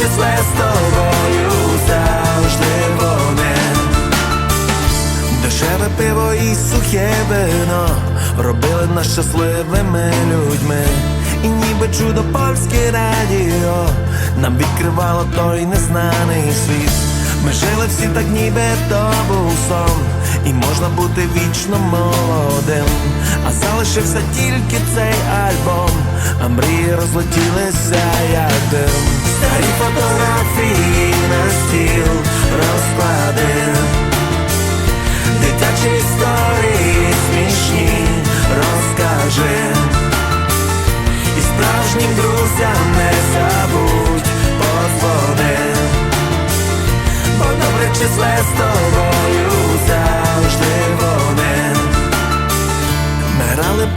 числе з тобою завжди вони. Дешеве пиво і сухе вино робили нас щасливими людьми. І ніби чудо польське радіо нам відкривало той незнаний світ. Ми жили всі так, ніби то був сон, і можна бути вічно молодим. А залишився тільки цей альбом, а мрії розлетілися як дим. Старі фотографії на стіл розкладив. Дитячі історії смішні розкажи І справжнім друзям не забудь подзвони Бо добре числе з тобою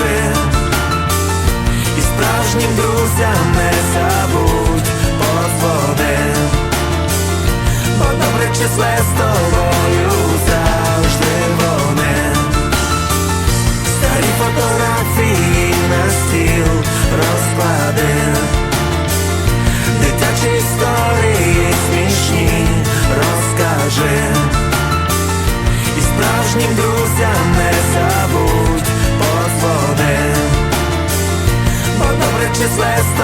розкажи І справжнім друзям не забудь подзвони Бо добре числе з тобою завжди вони. Старі фотографії забудь подзвони